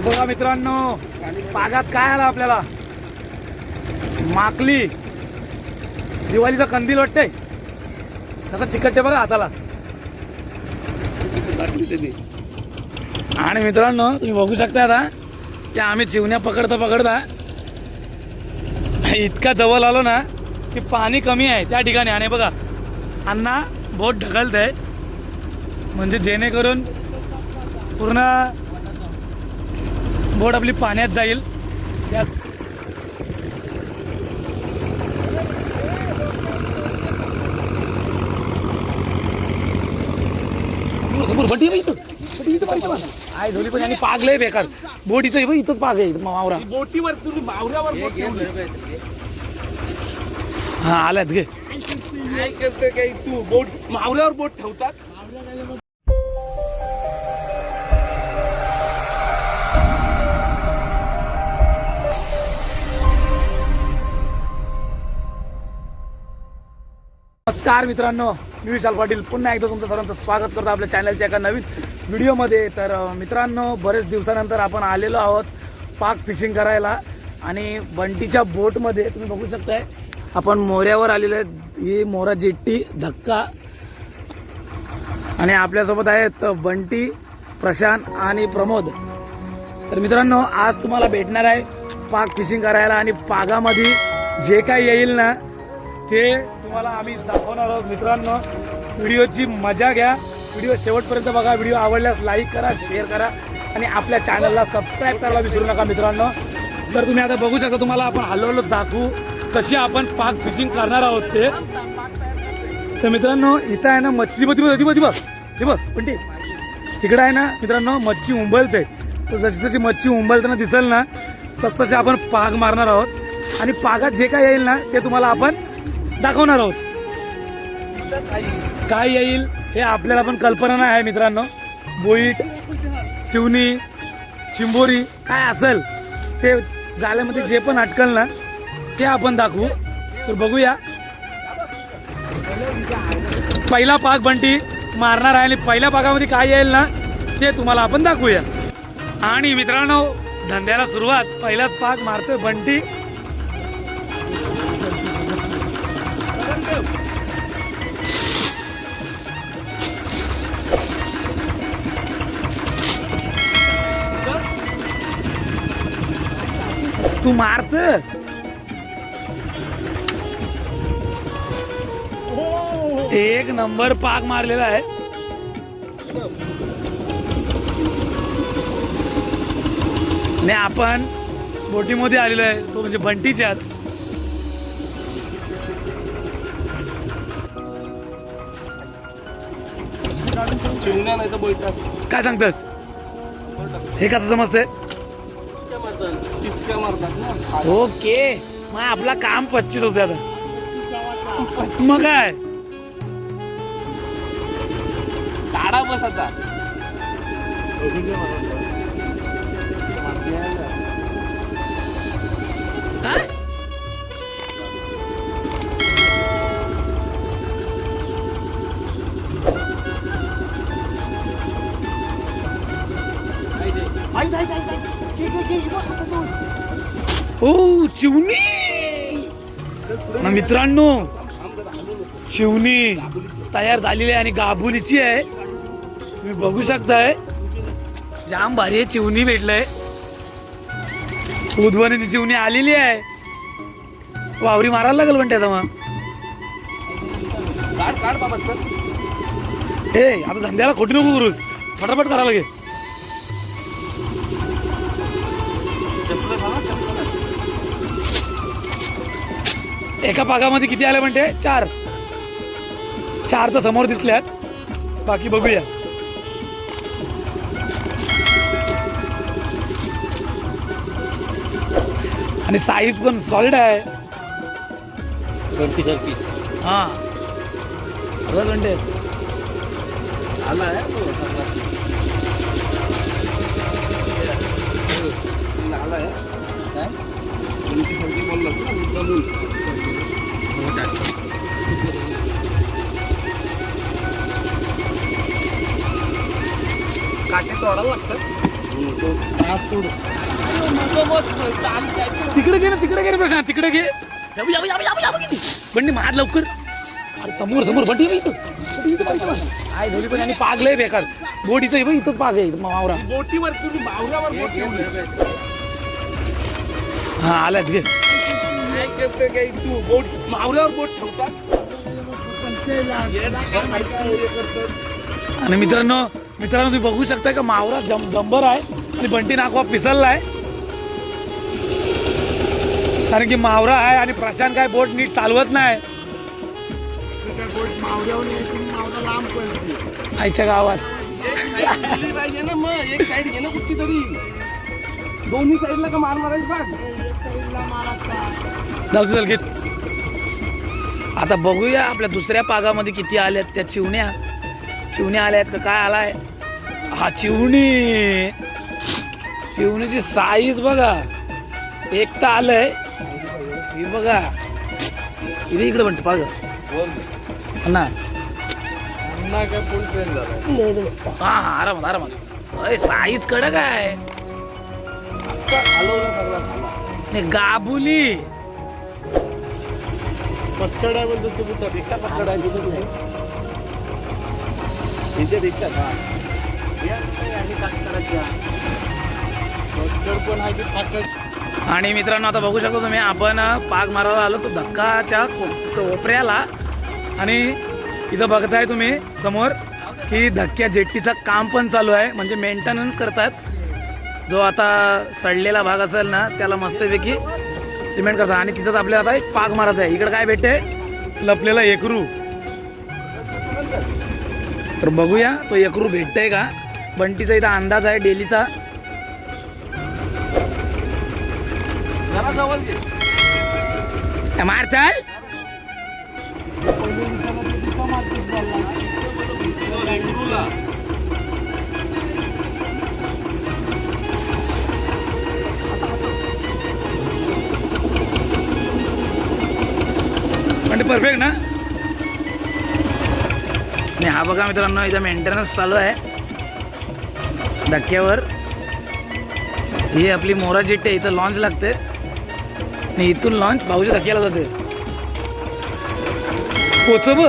बघा मित्रांनो पागात काय आला आपल्याला? माकली. दिवाळीचा कंदील वाटतंय. कसं चिकटते बघा हाताला. आणि मित्रांनो तुम्ही बघू शकता आता की आम्ही चिवण्या पकडता पकडता इतका जवळ आलो ना की पाणी कमी आहे त्या ठिकाणी. आणि बघा अण्णा बोट ढकलत आहे म्हणजे जेणेकरून पूर्ण बोट आपली पाण्यात जाईल. त्या बटी इथं. बटी इथं पाहिजे. आहे झोली पण आणि पाग लय बेकार. बोट इथं बघ इथंच पाग आहे मावरा. बोटीवर तुम्ही मावऱ्यावर. हा आल्यात घे काय करते काही तू? बोट मावऱ्यावर बोट ठेवतात? नमस्कार मित्रांनो मी विशाल पाटील. पुन्हा एकदा तुमचं सर्वांचं स्वागत करतो आपल्या चॅनलच्या एका नवीन व्हिडिओमध्ये. तर मित्रांनो बरेच दिवसानंतर आपण आलेलो आहोत पाक फिशिंग करायला आणि बंटीच्या बोटमध्ये. तुम्ही बघू शकताय आपण मोऱ्यावर आलेलो आहे. ही मोरा जेट्टी धक्का. आणि आपल्यासोबत आहेत बंटी प्रशांत आणि प्रमोद. तर मित्रांनो आज तुम्हाला भेटणार आहे पाक फिशिंग करायला आणि पागामध्ये जे काही येईल ना ते तुम्हाला आम्ही दाखवणार आहोत. मित्रांनो व्हिडिओची मजा घ्या. व्हिडिओ शेवटपर्यंत बघा. व्हिडिओ आवडल्यास लाईक करा शेअर करा आणि आपल्या चॅनलला सबस्क्राईब करायला विसरू नका मित्रांनो. तर तुम्ही आता बघू शकता तुम्हाला आपण हलवलं दाखवू कशी आपण पाक फिशिंग करणार आहोत ते. तर मित्रांनो इथं आहे ना मच्छी. बघमध्ये बघ हे बघ पण ते तिकडं आहे ना मित्रांनो मच्छी उंबलते तर जशी जशी मच्छी उंबलताना दिसेल ना तस तसे आपण पाग मारणार आहोत. आणि पागात जे काय येईल ना ते तुम्हाला आपण दाखवणार आहोत. काय येईल हे आपल्याला पण कल्पना नाही आहे मित्रांनो. बोईट चिवणी चिंबोरी काय असेल ते जाल्यामध्ये जे पण अटकल ना ते आपण दाखवू. तर बघूया. पहिला पाक बंटी मारणार आहे आणि पहिल्या पाकामध्ये काय येईल ना ते तुम्हाला आपण दाखवूया. आणि मित्रांनो धंद्याला सुरुवात. पहिलाच पाक मारतोय बंटी. तू मारत. एक नंबर पाक मारलेला आहे. नाही आपण बोटीमध्ये आलेलो आहे. तो म्हणजे बंटीच्याच. चिवण्या नाही तर काय सांगतस? हे कसं समजतंय? टिचक्या मारतात टिचक्या मारतात ना. ओके. मग आपला काम पच्चीस होते आता. मग काय? काढा बस आता. ओ चिवणी मित्रांनो चिवणी तयार झालेली आहे आणि गाभुलीची आहे. तुम्ही बघू शकताय. जाम भारी आहे चिवणी भेटलंय. उद्वनीची चिवणी आलेली आहे. वावरी मारायला लागेल म्हणते आता मग. हे आता धंद्याला खोटी नको करूस. फटाफट करायला लागेल. एका पागामध्ये किती आले म्हणते? चार. चार तर समोर दिसल्यात. बाकी बघूया. आणि साईज पण सॉलिड आहे. सारखी. हा. अर्धा घंटे आला आहे तो. आला आहे काय? सारखी बोललास ना. टाक. काटे तोडायला लागतात घास तोड तिकडे घे ना तिकडे घे रे प्रशांत तिकडे घे. किती? बंडी मार लवकर. अरे समोर समोर बंडी बघ इथं. इथं बघ. आय झोली पण आणि पागलंय बेकार. बोट इथं बघ इथंच पाग आहे मावरा. बोटीवर तुम्ही मावऱ्यावर बोट हा आल्यात घे. काय करते काय तू बोट मावऱ्यावर बोट ठेवतात आणि मित्रांनो मित्रांनो तुम्ही बघू शकता का मावरा जम जंबर आहे आणि बंटी नाकवा पिसललाय कारण की मावरा आहे आणि प्रशांत काय बोट नीट चालवत नाही. आईच्या गावात. एक साईड ना मग एक साईड घे ना कुठची तरी. दोन्ही साईडला का मार मारायची बाग जाऊ दे, चल घेत. आता बघूया आपल्या दुसऱ्या पागामध्ये किती आल्यात त्या चिवण्या. चिवण्या आल्यात का काय आलाय? हा चिवणी. चिवणीची साईज बघा. एक तर आलंय. ही बघा. इथे इकडे म्हणतो पाग. ना काय फुल ट्रेन झाला हा हा आरामात आरामात. अय साईज कडक आहे. हलवला सगळा? खाला नाही, गाबुली. पक्कड आहे? पण तसं कुठं भिका पक्कड आहे तिथं कुठे इथे भिका का पक्कड पण आहे ती पक्कड आणि मित्रांनो आता बघू शकतो तुम्ही आपण पाक मारायला आलो तो धक्काच्या को- कोपऱ्याला. आणि इथं बघताय तुम्ही समोर की धक्क्या जेट्टीचं काम पण चालू आहे. म्हणजे मेंटेनन्स करतात. जो आता सडलेला भाग असेल ना त्याला मस्तपैकी सिमेंट करतात आणि तिथंच आपल्याला आता एक पाक मारायचा आहे. इकडं काय भेटते लपलेला एकरू. तर बघूया तो एकरू भेटतंय का? बंटीचा इथं अंदाज आहे डेलीचा. मार चाल म्हणजे परफेक्ट ना आणि हा बघा मित्रांनो इथं मेंटेनन्स चालू आहे. धक्क्यावर. ही आपली मोरा जेट्टी आहे इथं लॉन्च लागते. आणि इथून लॉन्च भाऊच्या धक्क्याला जाते. पोचब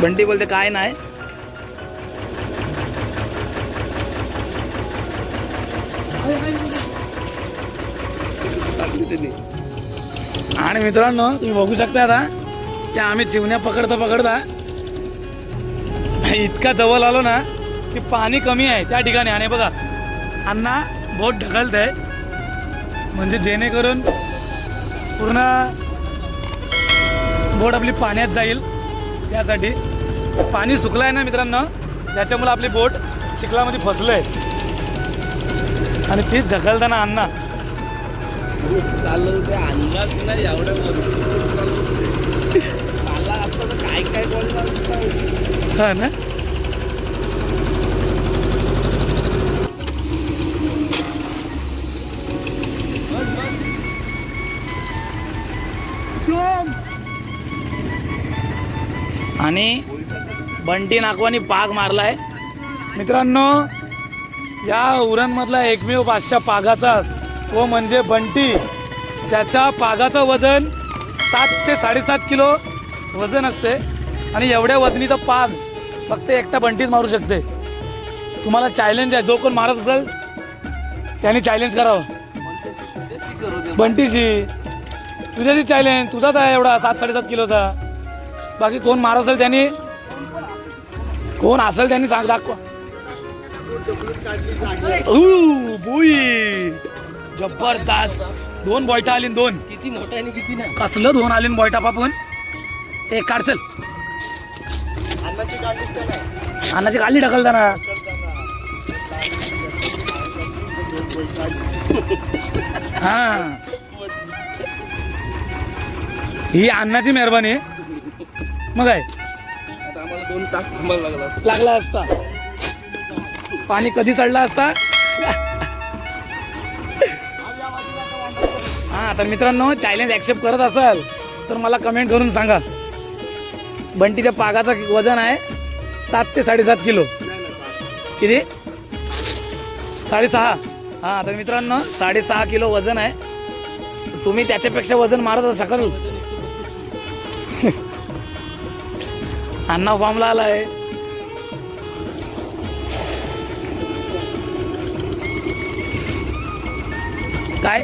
बंटी बोलते काय नाही. आणि मित्रांनो तुम्ही बघू शकता आता की आम्ही चिवण्या पकडता पकडता इतका जवळ आलो ना की पाणी कमी आहे त्या ठिकाणी. आणि बघा अण्णा बोट ढकलत आहे. म्हणजे जेणेकरून पूर्ण बोट आपली पाण्यात जाईल त्यासाठी पाणी सुकलं आहे ना मित्रांनो? त्याच्यामुळे आपली बोट चिखलामध्ये फसलं आहे आणि तीच ढकलताना अण्णा. चाललं ते अंदाज नाही. असता तर काय काय हा ना? आणि बंटी नागवानी पाग मारलाय. मित्रांनो या उरणमधला एकमेव पाचशा पागाचा तो म्हणजे बंटी. त्याच्या पागाचं वजन सात ते साडेसात किलो वजन असते आणि एवढ्या वजनीचा पाग फक्त एकटा बंटीच मारू शकते. तुम्हाला चॅलेंज आहे. जो कोण मारत असेल त्याने चॅलेंज करावं. बंटीशी. तुझ्याशी चॅलेंज तुझाच आहे एवढा सात साडेसात किलोचा. बाकी कोण मारत असेल त्यांनी कोण असेल त्यांनी सांग दाखवा. बुई. जबरदस्त. दोन बॉयटा आली दोन. किती मोठा आणि किती नाही? कसलं दोन आली बॉयटा पापून? ते काढचल अन्नाची गाली ढकलताना हा. ही अन्नाची मेहरबानी. मग आहे दोन तास थांबायला लागला असता. लागला असता. पाणी कधी चढला असता? हा तर मित्रांनो चॅलेंज ॲक्सेप्ट करत असाल तर मला कमेंट करून सांगा. बंटीच्या पागाचं वजन आहे सात ते साडेसात किलो. किती? साडेसहा. हा तर मित्रांनो साडेसहा किलो वजन आहे. तुम्ही त्याच्यापेक्षा वजन मारत शकाल अण्णा फॉर्मला आलाय. काय?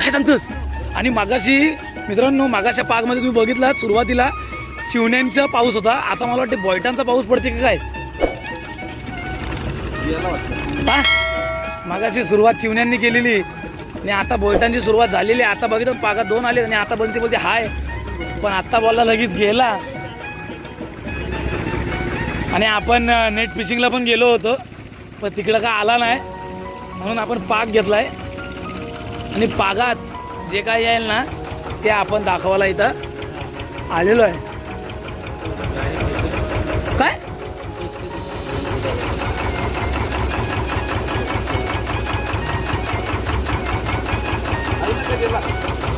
काय सांगतोस? आणि मागाशी मित्रांनो मागाशा पाकमध्ये तुम्ही बघितलात सुरुवातीला चिवण्यांचा पाऊस होता. आता मला वाटते बॉयटांचा पाऊस पडते का काय? मागाशी सुरुवात चिवण्यांनी केलेली. आणि आता बोलटांची सुरुवात झालेली आहे. आता बघितलं पागात दोन आले आणि आता बनते बोलते हाय. पण आत्ता बॉलला लगेच गेला. आणि आपण नेट फिशिंगला पण गेलो होतो पण तिकडं का आला नाही. म्हणून आपण पाक घेतलाय. आणि पागात जे काय येईल ना ते आपण दाखवायला इथं आलेलो आहे. काय?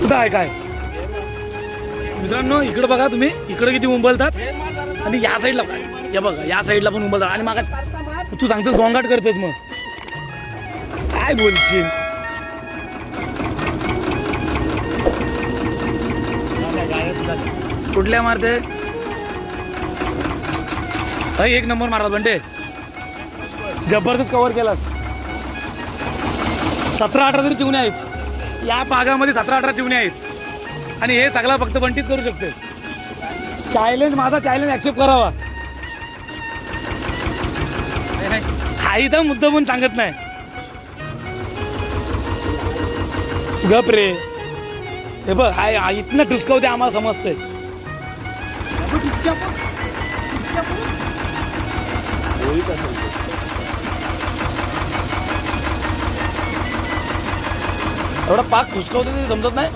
कुठं आहे काय? मित्रांनो इकडं बघा तुम्ही. इकडं किती उंबलतात आणि या साईडला काय या बघ या साईडला पण उंबलतात आणि मागास तू सांगतोस गोंगाट करतोस मग. काय बोलशील? कुठल्या मारते अय, एक नंबर मारला बंटे. जबरदस्त कव्हर केलास. सतरा अठरा तरी चिवणे आहेत. या पागामध्ये सतरा अठरा चिवणे आहेत. आणि हे सगळा फक्त बंटीत करू शकते. चॅलेंज माझा चॅलेंज ऍक्सेप्ट करावा. हा इथं मुद्दा पण सांगत नाही. गप रे. हे बघ हाय हा इथनं टुसकावते आम्हाला समजतंय. एवढा पाक टुसकावते ते समजत नाही?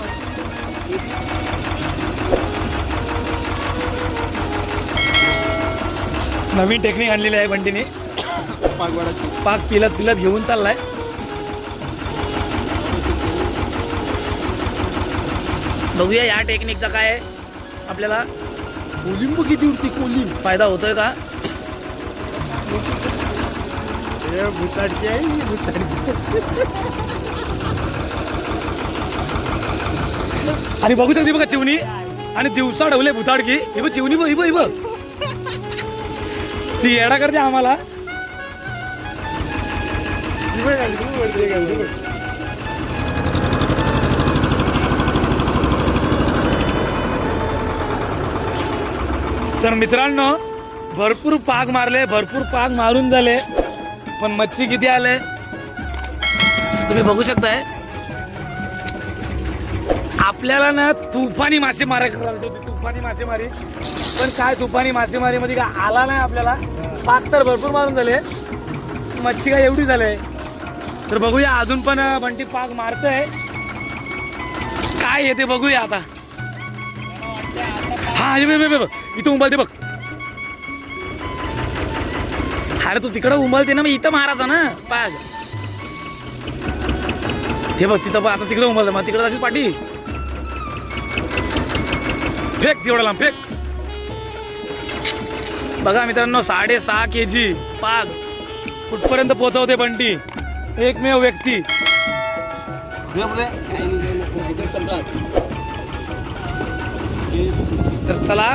नवीन टेक्निक आणलेली आहे बंटीने. पाक पिलत पिलत घेऊन चाललाय. बघूया या टेक्निकचा काय आपल्याला कोलिंब किती उडती कोलिंब? फायदा होतोय का? भुताडची आहे आणि बघू शकते बघा चिवणी. आणि दिवसा ढवले भुताडकी. ही बघ चिवणी बघ ही बघ ही बघ. ती येडा करते आम्हाला. तर मित्रांनो भरपूर पाग मारले भरपूर पाग मारून झाले. पण मच्छी किती आले? तुम्ही बघू शकताय. आपल्याला ना तुफानी मासेमारी करायला होती तुफानी मासेमारी. पण काय तुफानी मासेमारीमध्ये काय आला नाही आपल्याला? पाक तर भरपूर मारून झाले. मच्छी काय एवढी झाले? तर बघूया अजून पण बंटी पाक मारतोय. काय येते बघूया आता. हा बघ, बघ, इथं उंबलते बघ. अरे तू तिकडं उंबलते ना मग इथं मारायचा ना. पाग. ते बघ तिथं बघ आता तिकडं उंबलतं मग तिकडं जाशील पाठी फेक तेवढा लांब फेक. बघा मित्रांनो साडेसहा के जी पाग. कुठपर्यंत पोहोचवते बंटी? एकमेव व्यक्ती. तर चला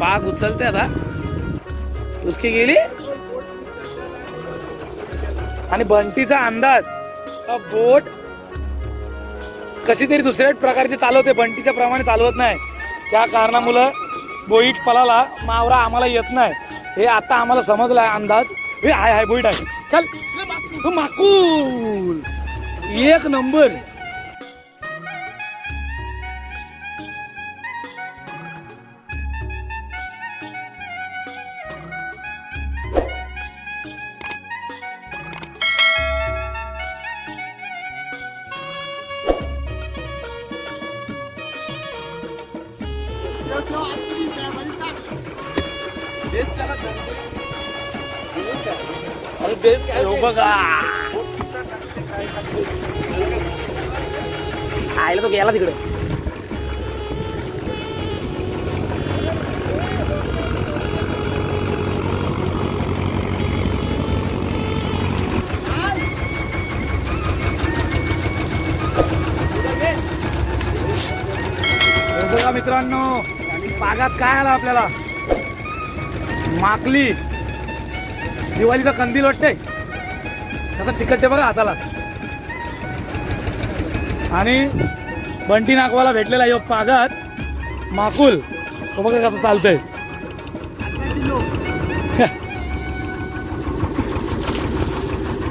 पाग उचलते आता. उसकी गेली? आणि बंटीचा अंदाज. बोट कशी तरी दुसऱ्या प्रकारची चालवते. बंटीच्या प्रमाणे चालवत नाही. त्या कारणामुळं बोईट पलाला मावरा आम्हाला येत नाही. हे आता आम्हाला समजलाय अंदाज. हे हाय हाय बोईट आहे. चल. माकूल. एक नंबर. आयला तो गेला तिकडे. बघा मित्रांनो पागात काय आला आपल्याला? माकली. दिवाळीचा कंदील वाटतंय. कसा चिकटते बघा हाताला. आणि बंटी नागवाला भेटलेला यो पागात. माकुल तो बघा कसं चालतंय.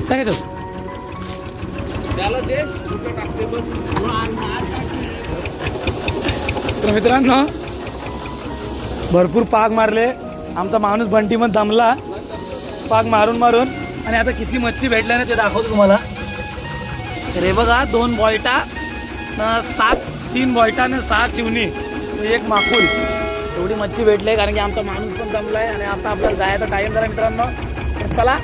टाकायचं त्याला तर मित्रांनो भरपूर पाग मारले. आमचा माणूस बंटी पण थांबला. पाग मारून मारून. आणि आता किती मच्छी भेटल्या ना ते दाखवतो तुम्हाला. रे बघा दोन बॉयटा सात तीन बॉयटा न सहा चिवणी. एक माकूल. एवढी मच्छी भेटली आहे कारण की आमचा माणूस पण जमला आहे आणि आता आपल्याला जायचा टाईम झाला मित्रांनो. तर चला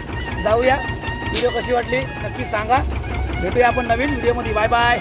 जाऊया. व्हिडिओ कशी वाटली नक्की सांगा. भेटूया आपण नवीन व्हिडिओमध्ये बाय बाय